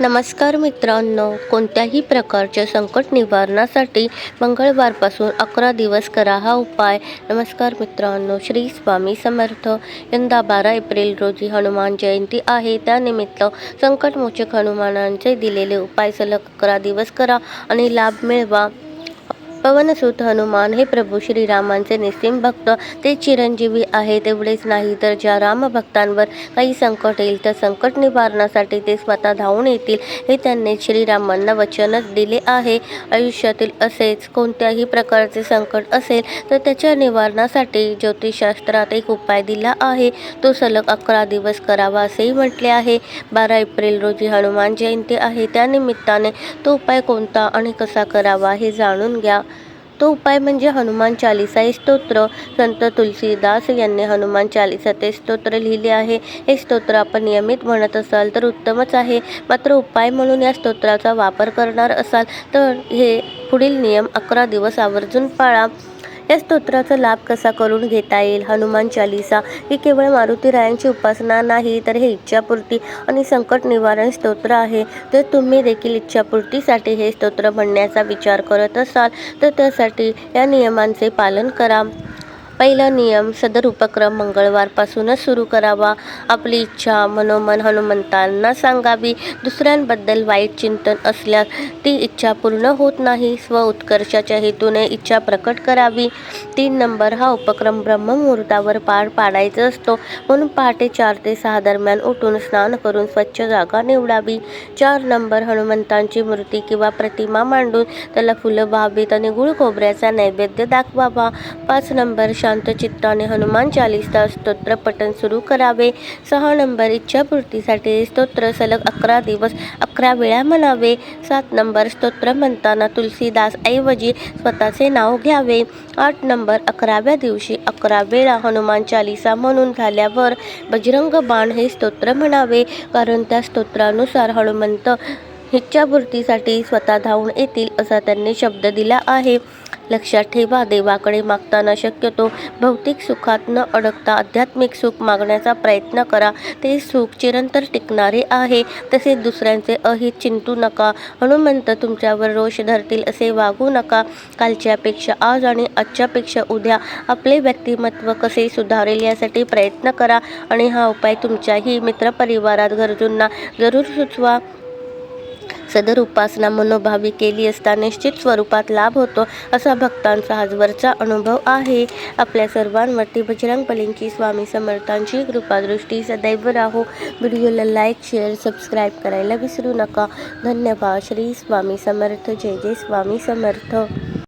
नमस्कार मित्रांनो कोणत्याही प्रकारच्या संकट निवारणासाठी मंगळवारपासून अकरा दिवस करा हा उपाय. नमस्कार मित्रांनो श्री स्वामी समर्थ. यंदा बारा एप्रिल रोजी हनुमान जयंती आहे. त्यानिमित्त संकटमोचक हनुमानांचे दिलेले उपाय सलग अकरा दिवस करा आणि लाभ मिळवा. पवनसुत हनुमान हे प्रभू श्रीरामांचे निस्सिम भक्त. ते चिरंजीवी आहे तेवढेच नाही तर ज्या रामभक्तांवर काही संकट येईल तर संकट निवारणासाठी ते स्वतः धावून येतील हे त्यांनी श्रीरामांना वचनच दिले आहे. आयुष्यातील असेच कोणत्याही प्रकारचे संकट असेल तर त्याच्या निवारणासाठी ज्योतिषशास्त्रात एक उपाय दिला आहे. तो सलग अकरा दिवस करावा असेही म्हटले आहे. बारा एप्रिल रोजी हनुमान जयंती आहे. त्यानिमित्ताने तो उपाय कोणता आणि कसा करावा हे जाणून घ्या. तो उपाय म्हणजे हनुमान चालिसा हे स्तोत्र संत तुलसीदास यांनी हनुमान चालिसा ते स्तोत्र लिहिले आहे. हे स्तोत्र आपण नियमित म्हणत असाल तर उत्तमच आहे. मात्र उपाय म्हणून या स्तोत्राचा वापर करणार असाल तर हे पुढील नियम अकरा दिवस आवर्जून पाळा. या स्तोत्राचा लाभ कसा करून घेता येईल? हनुमान चालिसा ही केवळ मारुती रायांची उपासना नाही तर हे इच्छापूर्ती आणि संकट निवारण स्तोत्र आहे. जर तुम्ही देखील इच्छापूर्तीसाठी हे स्तोत्र म्हणण्याचा विचार करत असाल तर त्यासाठी या नियमांचे पालन करा. पहिला नियम सदर उपक्रम मंगळवारपासूनच सुरू करावा. आपली इच्छा मनोमन हनुमंतांना सांगावी. दुसऱ्यांबद्दल वाईट चिंतन असल्यास ती इच्छा पूर्ण होत नाही. स्व उत्कर्षाच्या हेतूने इच्छा प्रकट करावी. तीन नंबर हा उपक्रम ब्रह्ममुहूर्तावर पार पाडायचा असतो. म्हणून पहाटे चार ते सहा दरम्यान उठून स्नान करून स्वच्छ जागा निवडावी. चार नंबर हनुमंतांची मूर्ती किंवा प्रतिमा मांडून त्याला फुलं व्हावीत आणि गुळ खोबऱ्याचा नैवेद्य दाखवावा. पाच नंबर शांत चित्ताने हनुमान चालिसा स्तोत्र पठण सुरू करावे. सहा नंबर इच्छापूर्तीसाठी स्तोत्र सलग अकरा दिवस अकरा वेळा म्हणावे. सात नंबर स्तोत्र म्हणताना तुलसीदास ऐवजी स्वतःचे नाव घ्यावे. आठ नंबर अकराव्या दिवशी अकरा वेळा हनुमान चालिसा म्हणून झाल्यावर बजरंग बाण हे स्तोत्र म्हणावे. कारण त्या स्तोत्रानुसार हनुमंत इच्छापूर्तीसाठी स्वतः धावून येतील असा त्यांनी शब्द दिला आहे. लक्षात ठेवा देवाकडे मागताना शक्यतो भौतिक सुखात न अडकता आध्यात्मिक सुख मागण्याचा प्रयत्न करा. ते सुख चिरंतर टिकणारे आहे. तसेच दुसऱ्यांचे अहित चिंतू नका. हनुमंत तुमच्यावर रोष धरतील असे वागू नका. कालच्यापेक्षा आज आणि आजच्यापेक्षा उद्या आपले व्यक्तिमत्व कसे सुधारेल यासाठी प्रयत्न करा. आणि हा उपाय तुमच्याही मित्रपरिवारात गरजूंना जरूर सुचवा. सदर उपासना मनोभावी केली असता निश्चित स्वरूपात लाभ होतो असा भक्तांचा आजवरचा अनुभव आहे. आपल्या सर्वांवरती बजरंग बलींची स्वामी समर्थांची कृपादृष्टी सदैव राहो. व्हिडिओला लाईक शेअर सबस्क्राईब करायला विसरू नका. धन्यवाद. श्री स्वामी समर्थ. जय जय स्वामी समर्थ.